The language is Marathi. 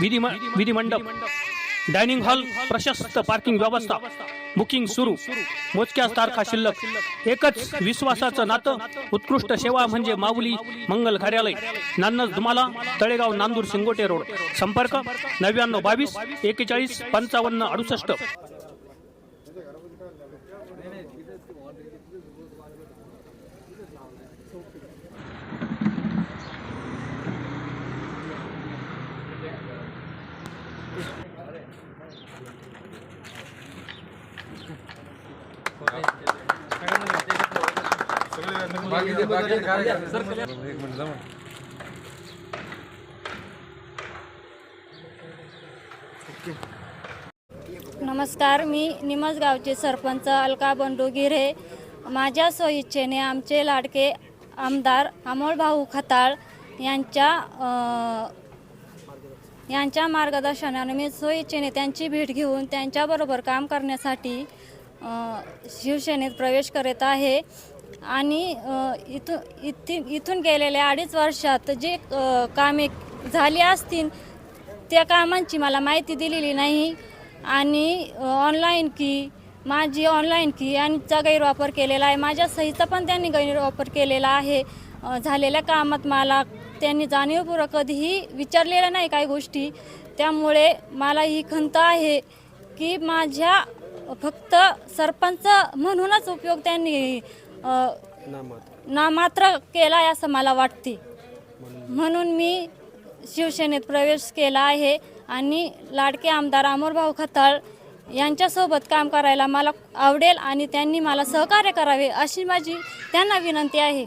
विधी विधिमंडप डायनिंग हॉल प्रशस्त पार्किंग व्यवस्था बुकिंग सुरू मोजक्याच तारखा शिल्लक एकच विश्वासाचं नातं उत्कृष्ट सेवा म्हणजे माऊली मंगल कार्यालय नान्नज दुमाला तळेगाव नांदूर शिंगोटे रोड. संपर्क नव्याण्णव बावीस एकेचाळीस पंचावन्न अडुसष्ट. एक मिनिट जमा नमस्कार मी निमज गावचे सरपंच अलका बंडू गिरे माझ्या स्वइच्छेने आमचे लाडके आमदार अमोल भाऊ खताळ यांच्या यांच्या मार्गदर्शनाने मी स्वइच्छेने त्यांची भेट घेऊन त्यांच्याबरोबर काम करण्यासाठी शिवसेनेत प्रवेश करत आहे. आणि इथून इथून इथून गेलेल्या अडीच वर्षात जे कामे झाली असतील त्या कामांची मला माहिती दिलेली नाही. आणि ऑनलाईन की माझी ऑनलाईन की यांचा गैरवापर केलेला आहे. माझ्या सहीचा पण त्यांनी गैरवापर केलेला आहे. झालेल्या कामात मला त्यांनी जाणीवपूर्वक कधीही विचारलेल्या नाही काही गोष्टी. त्यामुळे मला ही खंत आहे की माझ्या फक्त सरपंच म्हणूनच उपयोग त्यांनी अ, नामात्र केला आहे असं मला वाटते. म्हणून मी शिवसेनेत प्रवेश केला आहे आणि लाडके आमदार अमरभाऊ खताळ यांच्यासोबत काम करायला मला आवडेल आणि त्यांनी मला सहकार्य करावे अशी माझी त्यांना विनंती आहे.